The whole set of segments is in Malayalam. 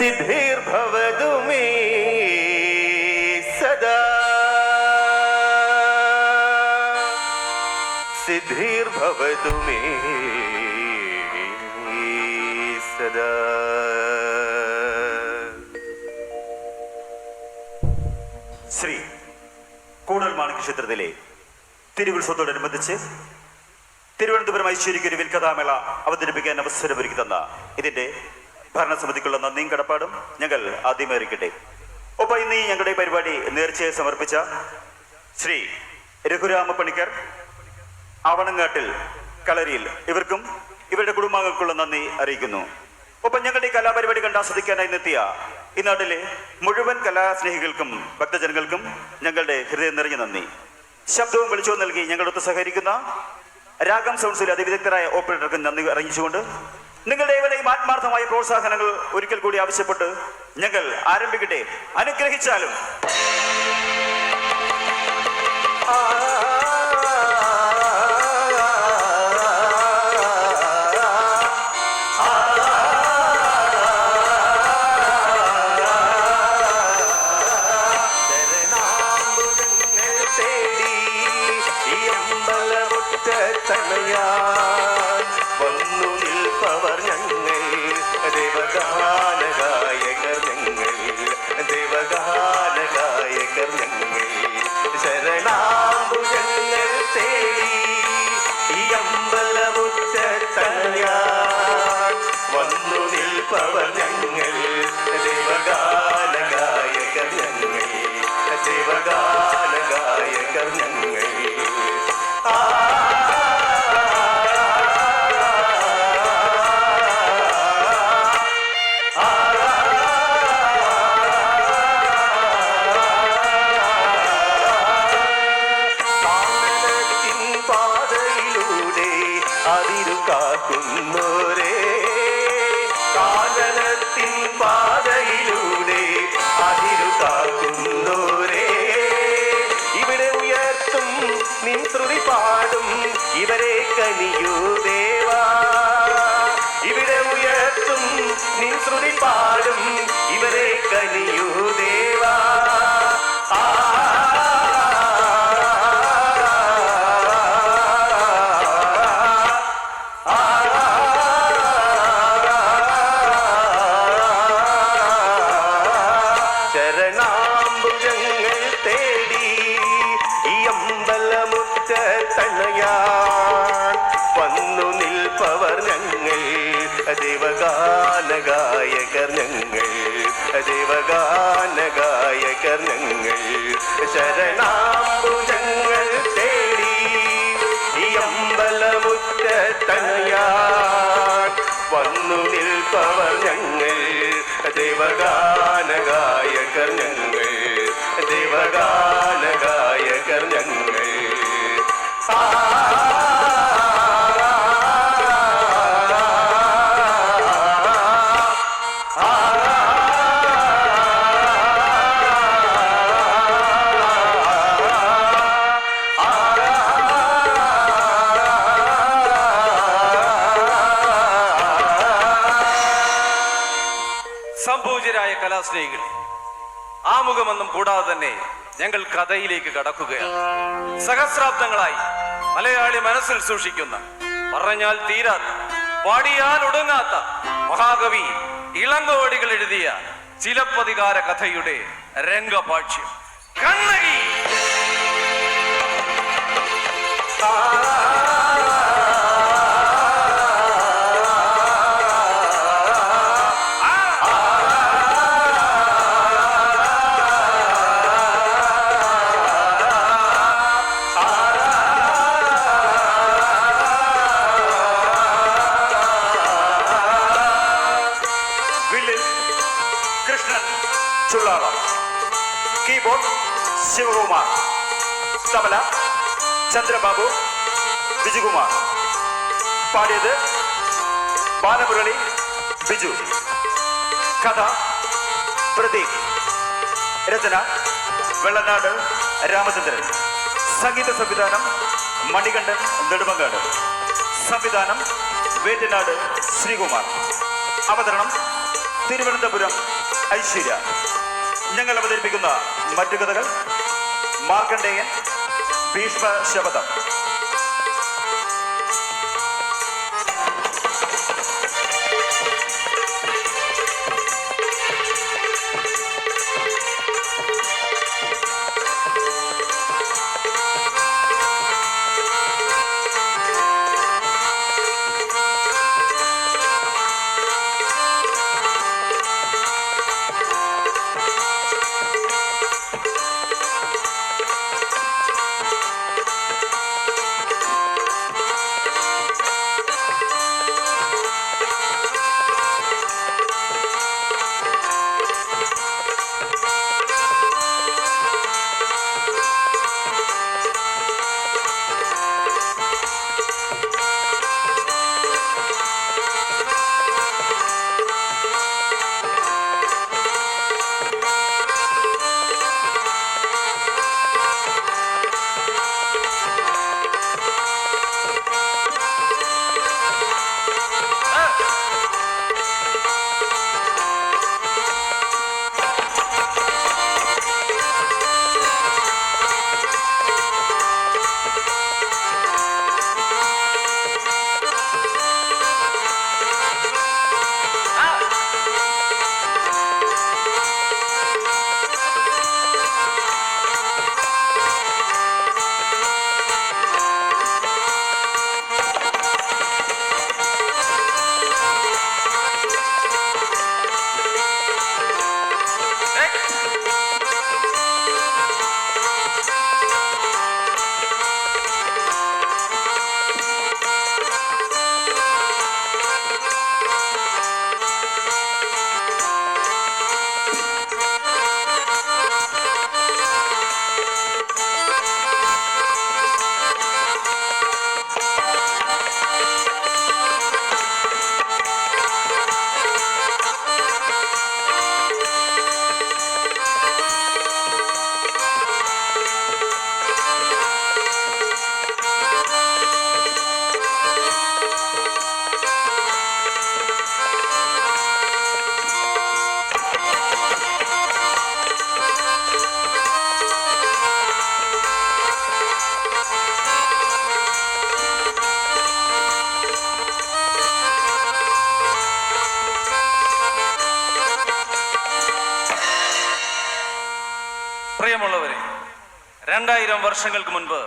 सिद्धिर्भवतु मे सदा सिद्धिर्भवतु मे सदा ശ്രീ കൂടൽ മാണിക്യ ക്ഷേത്രത്തിലെ തിരുവുത്സവത്തോടനുബന്ധിച്ച് തിരുവനന്തപുരം ഐശ്വര്യക്ക് ഒരു വിൽക്കഥാമേള അവതരിപ്പിക്കാൻ അവസരമൊരുക്കി തന്ന ഇതിന്റെ ഭരണസമിതിക്കുള്ള നന്ദിയും കടപ്പാടും ഞങ്ങൾ ആദ്യമേറിക്കട്ടെ ഒപ്പം ഇന്ന് ഈ ഞങ്ങളുടെ പരിപാടി നേർച്ചയെ സമർപ്പിച്ച ശ്രീ രഘുരാമ പണിക്കർ ആവണങ്ങാട്ടിൽ കളരിയിൽ ഇവർക്കും ഇവരുടെ കുടുംബാംഗങ്ങൾക്കുള്ള നന്ദി അറിയിക്കുന്നു. ഒപ്പം ഞങ്ങളുടെ ഈ കലാപരിപാടി കണ്ട് ആസ്വദിക്കാനായി എത്തിയ ഈ നാട്ടിലെ മുഴുവൻ കലാസ്നേഹികൾക്കും ഭക്തജനങ്ങൾക്കും ഞങ്ങളുടെ ഹൃദയം നിറഞ്ഞ നന്ദി. ശബ്ദവും വിളിച്ചവും നൽകി ഞങ്ങളൊത്ത് സഹകരിക്കുന്ന രാഗം സൗണ്ട്സിലെ അതിവിദഗ്ധരായ ഓപ്പറേറ്റർക്ക് നന്ദി അറിയിച്ചുകൊണ്ട് നിങ്ങളുടെ ഏവരെയും ആത്മാർത്ഥമായ പ്രോത്സാഹനങ്ങൾ ഒരിക്കൽ കൂടി ആവശ്യപ്പെട്ട് ഞങ്ങൾ ആരംഭിക്കട്ടെ. അനുഗ്രഹിച്ചാലും. കനിയൂ ദേവാ ഇവിടെ ഉയർത്തും നിൻ ശ്രുതി പാടും ദേവഗാനഗായകർ ഞങ്ങൾ ദേവഗാന ഗായകർ ഞങ്ങൾ. ശരണാംബുജങ്ങൾ തേടി ഈ അമ്പലമുറ്റ തണയാൻ വന്നു നിൽപ്പവർ ഞങ്ങൾ ദേവഗാന ഗായകർ ഞങ്ങൾ. ദേവഗാന ഗായകർ ഞങ്ങൾ. ആ സംഭൂജരായ കലാസ്നേഹികൾ ആമുഖമൊന്നും കൂടാതെ തന്നെ ഞങ്ങൾ കഥയിലേക്ക് കടക്കുകയാണ്. സഹസ്രാബ്ദങ്ങളായി മലയാളി മനസ്സിൽ സൂക്ഷിക്കുന്ന പറഞ്ഞാൽ തീരാത്ത പാടിയാൽ ഒടുങ്ങാത്ത മഹാകവി ഇളങ്കോടികൾ എഴുതിയ ചിലപ്പതികാര കഥയുടെ രംഗപാക്ഷ്യം കണ്ണകി! വില്ലിൽ ചന്ദ്രബാബു ബിജുകുമാർ പാടിയത് ബാലമുരളി ബിജു. കഥ പ്രതീക്. രചന വെള്ളനാട് രാമചന്ദ്രൻ. സംഗീത സംവിധാനം മണികണ്ഠൻ നെടുമങ്ങാട്. സംവിധാനം വേട്ടനാട് ശ്രീകുമാർ. അവതരണം തിരുവനന്തപുരം ഐശ്വര്യ. ഞങ്ങൾ അവതരിപ്പിക്കുന്ന മറ്റു കഥകൾ മാർക്കണ്ഡേയൻ ഭീഷ്മ ശപഥം വർഷങ്ങൾക്ക് മുൻപ്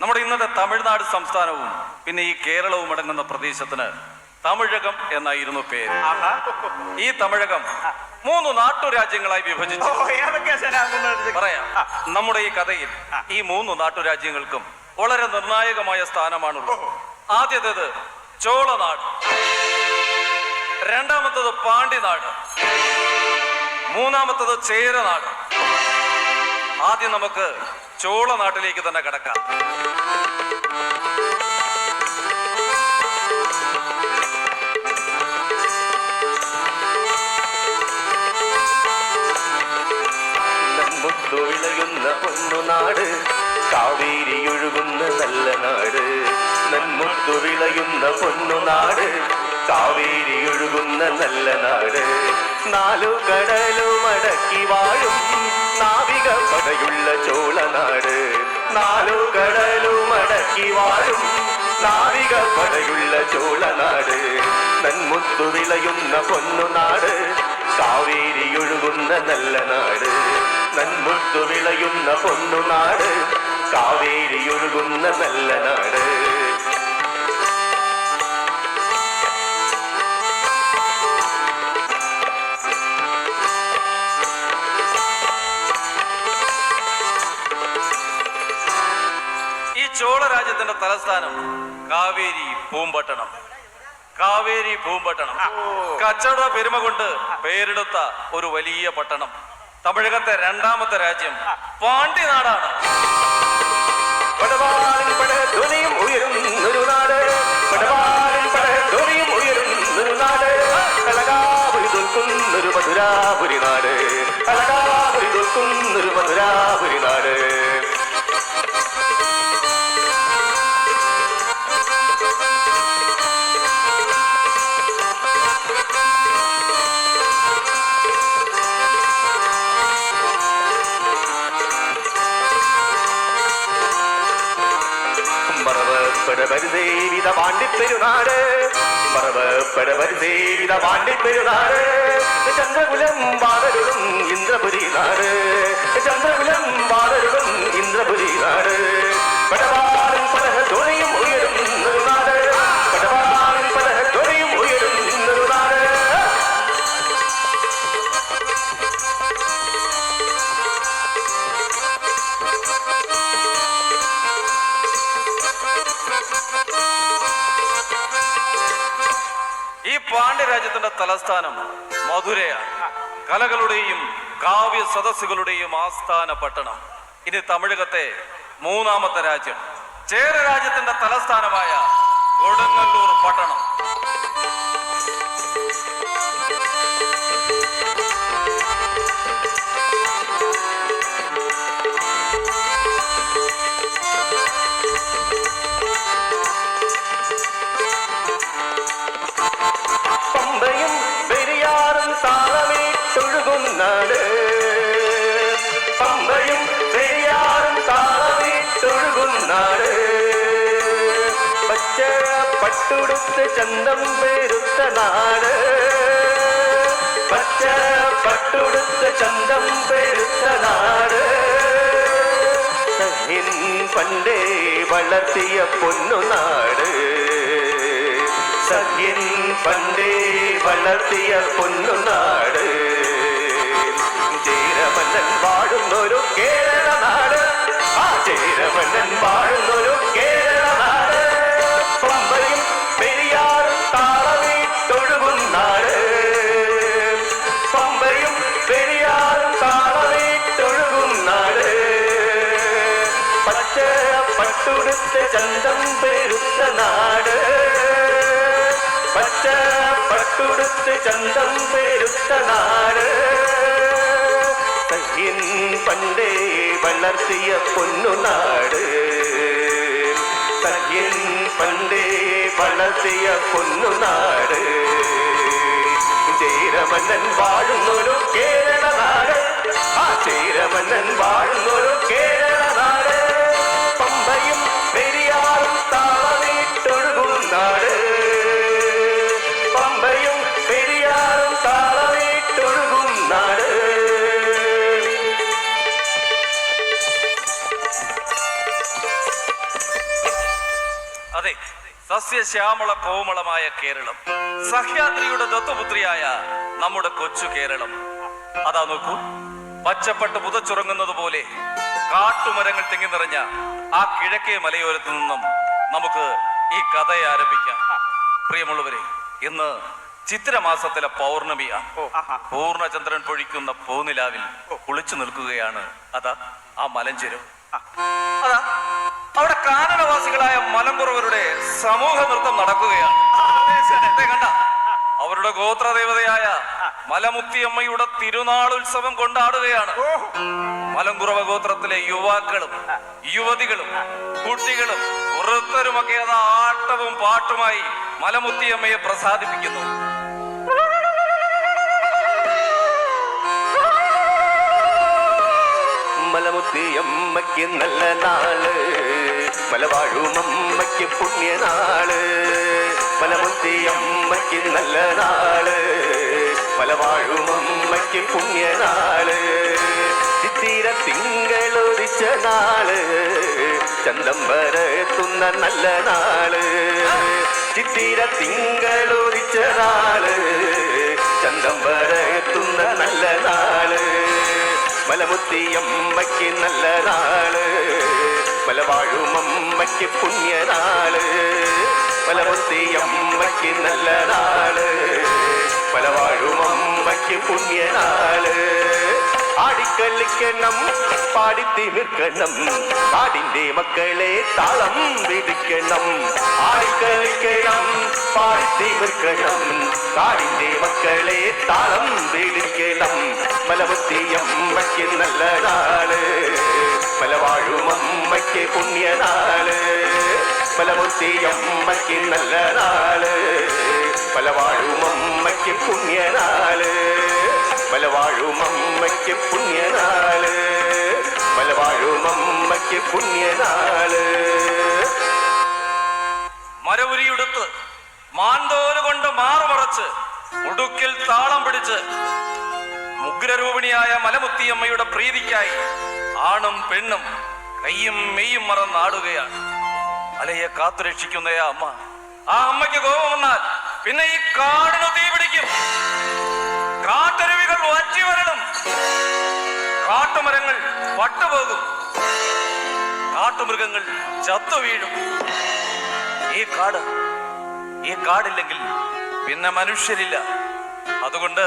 നമ്മുടെ ഇന്നത്തെ തമിഴ്നാട് സംസ്ഥാനവും പിന്നെ ഈ കേരളവും അടങ്ങുന്ന പ്രദേശത്തിന് തമിഴകം എന്നായിരുന്നു പേര്. ഈ തമിഴകം മൂന്ന് നാട്ടുരാജ്യങ്ങളായി വിഭജിച്ചു. പറയാം. നമ്മുടെ ഈ കഥയിൽ ഈ മൂന്ന് നാട്ടുരാജ്യങ്ങൾക്കും വളരെ നിർണായകമായ സ്ഥാനമാണുള്ളത്. ആദ്യത്തേത് ചോളനാട്. രണ്ടാമത്തത് പാണ്ഡ്യനാട് മൂന്നാമത്തത് ചേരനാട്. ആദ്യം നമുക്ക് ചോള നാട്ടിലേക്ക് തന്നെ കിടക്കാം. പൊന്നുനാട് കാവേരി ഒഴുകുന്ന നല്ല നാട്. നന്മുത്തു വിളയുന്ന പൊന്നുനാട് കാവേരി ഒഴുകുന്ന നല്ല നാട്. നാലു കടലും അടക്കി വാഴും നാവിക പടയുള്ള ചോളനാട് നാലു കടലും അടക്കി വാഴും നാവിക പടയുള്ള ചോളനാട് നന്മുത്തു വിളയുന്ന പൊന്നുനാട് കാവേരി ഒഴുകുന്ന നല്ല നാട്. നന്മുത്തു വിളയുന്ന പൊന്നുനാട് കാവേരി ഒഴുകുന്ന നല്ല നാട്. തലസ്ഥാനം കാവേരി പൂമ്പട്ടണം. കാവേരി പൂമ്പട്ടണം. കച്ചവട പെരുമ കൊണ്ട് പേരെടുത്ത ഒരു വലിയ പട്ടണം. തമിഴകത്തെ രണ്ടാമത്തെ രാജ്യം പാണ്ഡ്യനാടാണ് ഒരു പടവാളിൻ പടധ്വനിയും ഒരു നാട്. അളകാപുരി തോൽക്കുന്നൊരു മധുരാപുരി നാട്. അലകാപുരി തോൽക്കുന്നൊരു മധുരാപുരി பெறவர் செய்த பாண்டி பெருநாடு. பரவ பெறவர் செய்த பாண்டி பெருநாடு. சந்திரகுலம் பாரரும் இந்திரபுரி நாடு. சந்திரகுலம் பாரரும் இந்திரபுரி நாடு. படவாரும் படக துணையும் உயரும் நாடு തലസ്ഥാനം മധുരയാണ് കലകളുടെയും കാവ്യ സദസ്സുകളുടെയും ആസ്ഥാന പട്ടണം. ഇനി തമിഴകത്തെ മൂന്നാമത്തെ രാജ്യം. ചേര രാജ്യത്തിന്റെ തലസ്ഥാനമായ കൊടുങ്ങല്ലൂർ പട്ടണം. നാട്. പമ്പയും പെരിയാറും താളമേറ്റൊഴുകും നാട്. പച്ച പട്ടുടുത്ത് ചന്തം പേരുത്ത നാട്. പച്ച പട്ടുടുത്ത് ചന്തം പേരുത്ത നാട്. പണ്ടേ വളർത്തിയ പൊന്നു നാട്. സഖ്യൻ പണ്ടേ വളർത്തിയ പൊന്നുനാട് ചേരമന്നൻ വാഴുന്നൊരു കേരള നാട്. ആ ചേരമന്നൻ വാഴുന്നൊരു കേരള നാട്. പമ്പയും പെരിയാറും താളമേറ്റൊഴുകും നാട്. പമ്പയും പെരിയാറും താളമേറ്റൊഴുകും നാട്. പച്ച പട്ടുടുത്ത് ചന്തം പെരുത്ത നാട്. പച്ച പട്ടുടുത്ത് ചന്തം പെരുത്ത നാട്. പണ്ടേ വളർത്തിയ പൊന്നു നാട്. സഖ്യൻ പണ്ടേ വളർത്തിയ പൊന്നു നാട്. ചേരമന്നൻ വാഴുന്നൊരു കേരള നാട്. ആ ചേരമന്നൻ വാഴുന്നൊരു കേരള സസ്യശ്യാമള കോമളമായ കേരളം. സഹ്യാദ്രിയുടെ ദത്തുപുത്രിയായ നമ്മുടെ കൊച്ചു കേരളം. അതാ നോക്കൂ പച്ചപ്പട്ട് പുതച്ചുറങ്ങുന്നത് പോലെ കാട്ടുമരങ്ങൾ തിങ്ങി നിറഞ്ഞ ആ കിഴക്കേ മലയോരത്തു നിന്നും നമുക്ക് ഈ കഥയെ ആരംഭിക്കാം. പ്രിയമുള്ളവരെ ഇന്ന് ചിത്രമാസത്തിലെ പൗർണമിയാണ് പൂർണചന്ദ്രൻ പൊഴിക്കുന്ന പൂനിലാവിൽ കുളിച്ചു നിൽക്കുകയാണ്. അതാ ആ മലഞ്ചെരും അതാ അവിടെ കാനനവാസികളായ മലമ്പുറവരുടെ സമൂഹ നൃത്തം നടക്കുകയാണ്. അവരുടെ കണ്ട അവരുടെ മലമുത്തിയമ്മയുടെ തിരുനാൾ ഉത്സവം കൊണ്ടാടുകയാണ്. മലമ്പുറവ ഗോത്രത്തിലെ യുവാക്കളും യുവതികളും കുട്ടികളും വൃത്തരുമൊക്കെ അത് ആട്ടവും പാട്ടുമായി മലമുത്തിയമ്മയെ പ്രസാദിപ്പിക്കുന്നു. മലമുത്തിയമ്മയ്ക്ക് നല്ല നാൾ. മലവാഴുമമ്മയ്ക്ക് പുണ്യനാൾ മലമുത്തിയമ്മയ്ക്ക് നല്ല നാൾ. മലവാഴുമമ്മയ്ക്ക് പുണ്യനാൾ ചിത്തിര തിങ്കളൊരിച്ച നാൾ. ചന്തം വരത്തുന്ന നല്ല നാൾ. ചിത്തിര തിങ്കളൊരിച്ച നാൾ. ചന്തം വരത്തുന്ന നല്ല നാൾ. മലമുത്തിയമ്മയ്ക്ക് നല്ല നാൾ. മലവാഴുമമ്മയ്ക്ക് പുണ്യനാൾ മലമുത്തിയമ്മയ്ക്ക് നല്ല നാൾ അമ്മയ്ക്ക് പുണ്യനാൾ. ആടിക്കളിക്കണം പാടിത്തിമിർക്കണം നാടിന്റെ മക്കളെ താളം വിധിക്കണം. ആടിക്കളിക്കണം പാടിത്തിമിർക്കണം കാടിന്റെ മക്കളെ താളം പിടിക്കണം മലമുത്തിയമ്മയ്ക്ക് നല്ല നാൾ മലവാഴുമമ്മയ്ക്ക് പുണ്യനാൾ മലമുത്തിയമ്മയ്ക്ക് നല്ല നാൾ മലവാഴുമമ്മയ്ക്ക് പുണ്യനാൾ മലവാഴുമമ്മയ്ക്ക് പുണ്യനാൾ. മലവാഴുമമ്മയ്ക്ക് പുണ്യനാൾ. മാന്തോൽ കൊണ്ട് മാറുമറച്ച് ഉടുക്കിൽ താളം പിടിച്ച് ഉഗ്രരൂപിണിയായ മലമുത്തിയമ്മയുടെ പ്രീതിക്കായി ആണും പെണ്ണും കയ്യും മെയ്യും മറന്നാടുകയാണ്. മലയെ കാത്തുരക്ഷിക്കുന്ന ആ അമ്മ. ആ അമ്മയ്ക്ക് കോപം വന്നാൽ പിന്നെ ഈ കാടിന് തീ പിടിക്കും കാട്ടരുവികൾ വറ്റി വരണം. കാട്ടുമരങ്ങൾ പട്ടുപോകും കാട്ടുമൃഗങ്ങൾ ചത്തു വീഴും. ഈ കാട് ഈ കാടില്ലെങ്കിൽ പിന്നെ മനുഷ്യരില്ല. അതുകൊണ്ട്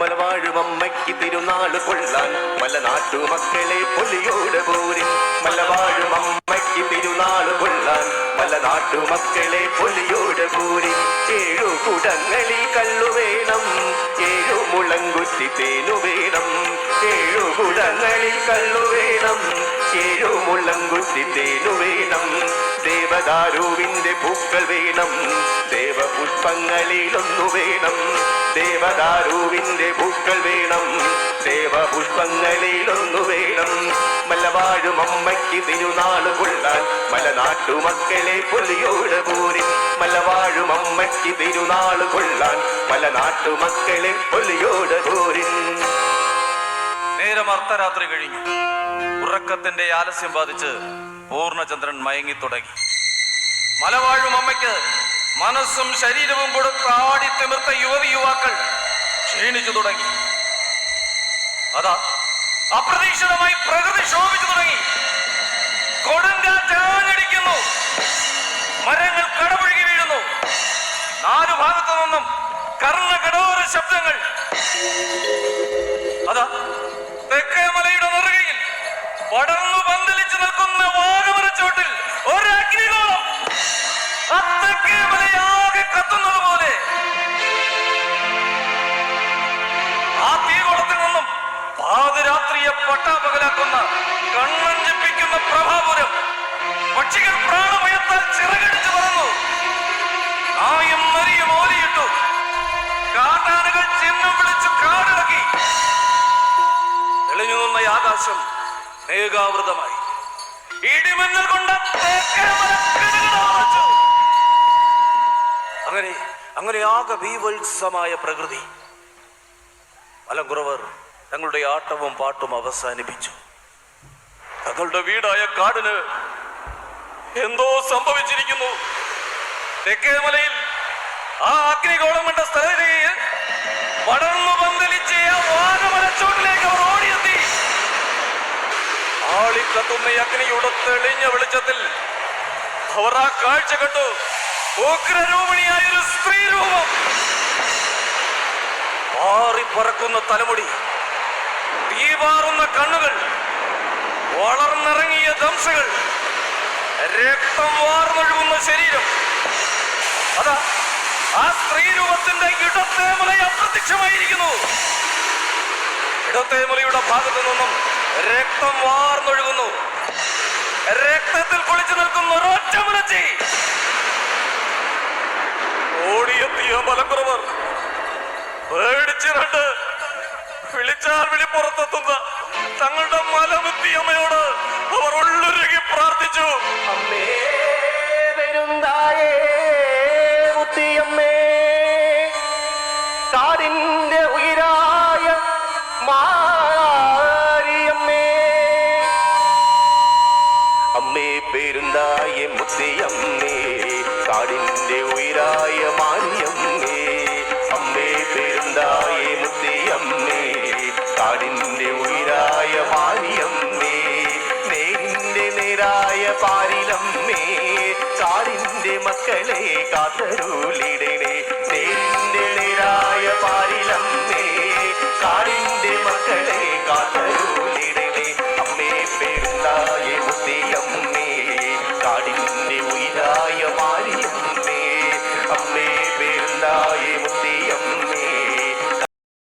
മലവാഴും അമ്മയ്ക്ക് തിരുനാൾ കൊള്ളാൻ. മലനാട്ടു മക്കളെ പൊലിയോട് പോരി മലവാഴും അമ്മയ്ക്ക് തിരുനാൾ കൊള്ളാൻ മലനാട്ടു മക്കളെ പൊലിയോട് പോരിൻ ഏഴു കുടങ്ങളിൽ കള്ളു ഏഴു മുളങ്കുറ്റി തേനു ഏഴു കുടങ്ങളിൽ കള്ളു ഏഴു മുളങ്കുറ്റി തേനു ദേവദാരുവിന്റെ പൂക്കൾ വേണം. ദേവപുഷ്പങ്ങളിലൊന്നു വേണം. ദേവദാരുവിന്റെ പൂക്കൾ വേണം. ദേവപുഷ്പങ്ങളിലൊന്നു വേണം. മലവാഴും അമ്മയ്ക്ക് തിരുനാൾ കൊള്ളാൻ. മലനാട്ടു മക്കളെ പൊലിയോട് പോരി മലവാഴും അമ്മയ്ക്ക് തിരുനാൾ കൊള്ളാൻ. മലനാട്ടു മക്കളെ പൊലിയോട് പോരി നേരം അർദ്ധരാത്രി കഴിഞ്ഞു. ഉറക്കത്തിന്റെ ആലസ്യം ബാധിച്ച് പൂർണചന്ദ്രൻ മയങ്ങി തുടങ്ങി. മലവാഴും അമ്മയ്ക്ക് മനസ്സും ശരീരവും കൊടുത്ത് ആടി തിമിർത്ത യുവതി യുവാക്കൾ ക്ഷീണിച്ചു തുടങ്ങി. അതാ അപ്രതീക്ഷിതമായി പ്രകൃതി ശോഭിച്ചു തുടങ്ങി. കൊടുങ്കാറ്റ് ആഞ്ഞടിക്കുന്നു. മരങ്ങൾ കടപുഴകി വീഴുന്നു. നാലു ഭാഗത്തു നിന്നും കർണകടോര ശബ്ദങ്ങൾ. അതാ തെക്കേ മലയുടെ നെറുകയിൽ പടർന്നു പന്തലിച്ചു നിൽക്കുന്ന വാഗമരച്ചോട്ടിൽ ആ തെക്കേ മലയാകെ പോലെ. ആ നിന്നും പക്ഷികൾ ചിറകടിച്ചു പറന്നു വിളിച്ചു ആകാശം മേഘാവൃതമായി. ഇടിമിന്നൽ കൊണ്ട് തേക്കര. അങ്ങനെ അങ്ങനെ ആകെ ബീവത്സമായ പ്രകൃതി. മലങ്കുറവർ തങ്ങളുടെ ആട്ടവും പാട്ടും അവസാനിപ്പിച്ചു. തങ്ങളുടെ വീടായ കാടിന് എന്തോ സംഭവിച്ചിരിക്കുന്നു. തെക്കേമലയിൽ ആ അഗ്നികോളം കണ്ട സ്ഥലയിൽ പടർന്നു പന്തലിച്ച് ആ അവർ ഓടിയെത്തി. ആളിക്കത്തുന്ന അഗ്നിയുടെ തെളിഞ്ഞ വെളിച്ചത്തിൽ അവർ ആ കാഴ്ച കണ്ടു. ഉഗ്രരൂപിണിയായ ഒരു സ്ത്രീ രൂപം. പാറിപ്പറക്കുന്ന തലമുടി തീപാറുന്ന കണ്ണുകൾ വളർന്നിറങ്ങിയ ദംശകൾ രക്തം വാർന്നൊഴുകുന്ന ശരീരം. അതാ ആ സ്ത്രീ രൂപത്തിന്റെ ഇടത്തെ മുല അപ്രത്യക്ഷമായിരിക്കുന്നു. ഇടത്തേമലയുടെ ഭാഗത്തു നിന്നും രക്തം വാർന്നൊഴുകുന്നു. രക്തത്തിൽ കുളിച്ചു നിൽക്കുന്ന ഒരൊറ്റ മുലച്ചി ഓടിയെത്തിയ മലക്കുറവർ. പേടിച്ചിരണ്ട് വിളിച്ചാൽ വിളിപ്പുറത്തെത്തുന്ന തങ്ങളുടെ മലമുത്തിയമ്മയോട് അവർ ഉള്ളുരുകി പ്രാർത്ഥിച്ചു. അമ്മേ പെരുന്തായേ മുത്തിയമ്മേ അമ്മേ മുത്തിയമ്മേ കാടിന്റെ ഉയരായ മാരിയമ്മേ അമ്മേ പെരുന്തായ മുത്തിയമ്മേ കാടിന്റെ ഉയരായ മാരിയമ്മേ നേരിന്റെ നേരായ പാരിലമ്മേ കാടിന്റെ മക്കളെ കാത്തരൂലിടണേ നേരിന്റെ നേരായ പാരിലമ്മേ കാടിന്റെ മക്കളെ കാത്തരൂ